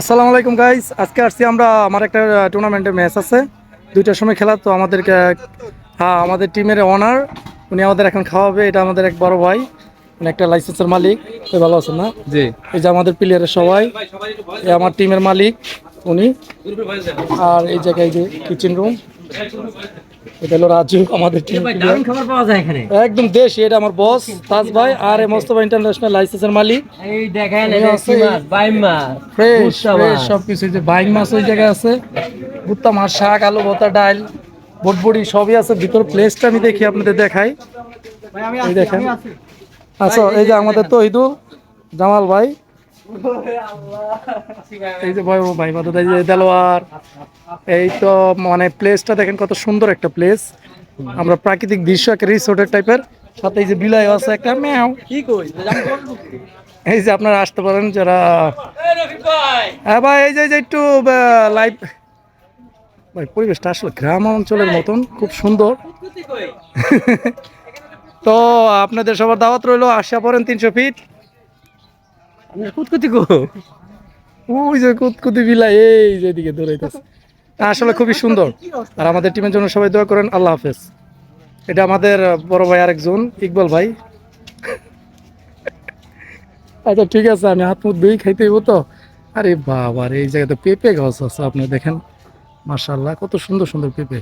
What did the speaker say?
আসসালামু আলাইকুম গাইস আজকে আসছি আমরা আমার একটা টুর্নামেন্টের ম্যাচ আছে। দুইটার সময় খেলা তো আমাদেরকে হ্যাঁ আমাদের টিমের অনার উনি আমাদের এখন খাওয়াবে। এটা আমাদের এক বড় ভাই উনি একটা লাইসেন্সের মালিক। তো ভালো আছেন না? জি। এই যে আমাদের প্লেয়ারের সবাই এই আমার টিমের মালিক উনি। আর এই জায়গায় যে কিচেন রুম এটা হলো রাজু আমাদের টিম খাবার পাওয়া যায় এখানে। একদম দেশি এটা আমার বস তাজ ভাই আর এই মোস্তফা ইন্টারন্যাশনাল লাইসেন্সের মালিক। এই দেখেন এই মাছ বাইম মাছ ফ্রেশ ভুট্টা ফ্রেশ মাছ। সব কিছু যে বাইং মাছ ওই জায়গায় আছে। ভুট্টা মাছ শাক আলু ভর্তা ডাল বটবড়ি সবই আছে। ভিতর প্লেসটা আমি দেখি আপনাদের দেখাই। এই দেখেন। আচ্ছা এই যে আমাদের তো ইদু জামাল ভাই। এই যে ভাই ভাই বাদু এই যে দেলোয়ার। এই তো মানে প্লেসটা দেখেন কত সুন্দর একটা প্লেস আমরা প্রাকৃতিক দৃশ্য একটা রিসোর্টের টাইপের সাথে এই যে বিলাই আছে একটা ম্যাও। কি কই এই যে আপনারা আসতে পারেন যারা হ্যাঁ ভাই এই যে এই যে একটু লাইভ ভাই পরিবেশটা আসলে গ্রাম অঞ্চলের মতন খুব সুন্দর। তো আপনাদের সবার দাওয়াত রইল আসা পড়েন তিনশো ফিট কুতকুতি কো? ওই যে কুতকুতি বিলাই, এই যে এদিকে দৌড়াইতেছে। আসলে খুবই সুন্দর। আর আমাদের টিমের জন্য সবাই দোয়া করেন, আল্লাহ হাফেজ। এটা আমাদের বড় ভাই আরেকজন, ইকবাল ভাই। আচ্ছা ঠিক আছে, আমি হাত মুখ দুই খাইতে হইব তো? আরে বাবা এই জায়গাতে পেঁপে গাছ আছে, আপনি দেখেন। মার্শাল্লাহ কত সুন্দর সুন্দর পেঁপে।